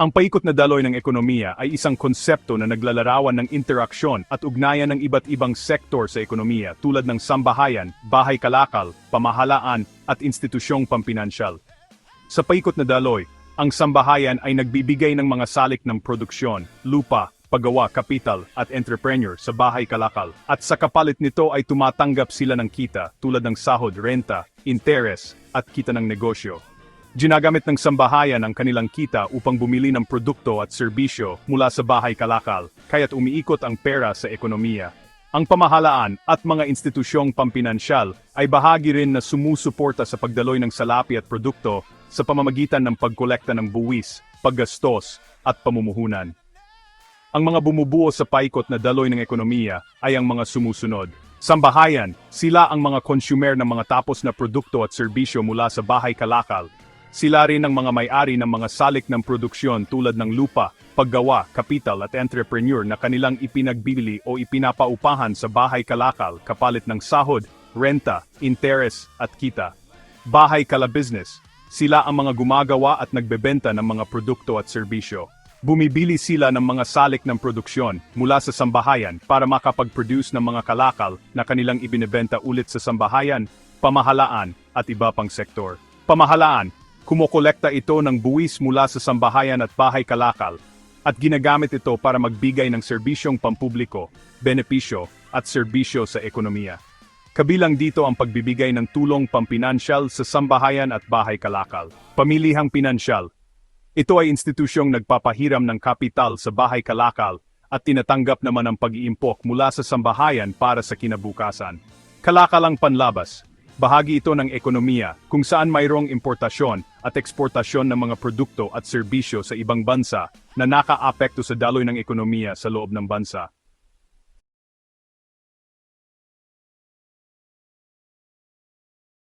Ang paikot na daloy ng ekonomiya ay isang konsepto na naglalarawan ng interaksyon at ugnayan ng iba't ibang sektor sa ekonomiya tulad ng sambahayan, bahay kalakal, pamahalaan at institusyong pampinansyal. Sa paikot na daloy, ang sambahayan ay nagbibigay ng mga salik ng produksyon, lupa, paggawa, kapital at entrepreneur sa bahay kalakal. At sa kapalit nito ay tumatanggap sila ng kita tulad ng sahod, renta, interes at kita ng negosyo. Ginagamit ng sambahayan ang kanilang kita upang bumili ng produkto at serbisyo mula sa bahay kalakal, kaya't umiikot ang pera sa ekonomiya. Ang pamahalaan at mga institusyong pampinansyal ay bahagi rin na sumusuporta sa pagdaloy ng salapi at produkto sa pamamagitan ng pagkolekta ng buwis, paggastos, at pamumuhunan. Ang mga bumubuo sa paikot na daloy ng ekonomiya ay ang mga sumusunod. Sambahayan, sila ang mga consumer ng mga tapos na produkto at serbisyo mula sa bahay kalakal. Sila rin ang mga may-ari ng mga salik ng produksyon tulad ng lupa, paggawa, kapital at entrepreneur na kanilang ipinagbibili o ipinapaupahan sa bahay kalakal kapalit ng sahod, renta, interes at kita. Bahay kala business, sila ang mga gumagawa at nagbebenta ng mga produkto at serbisyo. Bumibili sila ng mga salik ng produksyon mula sa sambahayan para makapag-produce ng mga kalakal na kanilang ibinebenta ulit sa sambahayan, pamahalaan at iba pang sektor. Pamahalaan, kumokolekta ito ng buwis mula sa sambahayan at bahay kalakal at ginagamit ito para magbigay ng serbisyong pampubliko, benepisyo at serbisyo sa ekonomiya. Kabilang dito ang pagbibigay ng tulong pampinansyal sa sambahayan at bahay kalakal. Pamilihang pinansyal. Ito ay institusyong nagpapahiram ng kapital sa bahay kalakal at tinatanggap naman ang pag-iimpok mula sa sambahayan para sa kinabukasan. Kalakalang panlabas. Bahagi ito ng ekonomiya kung saan mayroong importasyon at eksportasyon ng mga produkto at serbisyo sa ibang bansa na nakaapekto sa daloy ng ekonomiya sa loob ng bansa.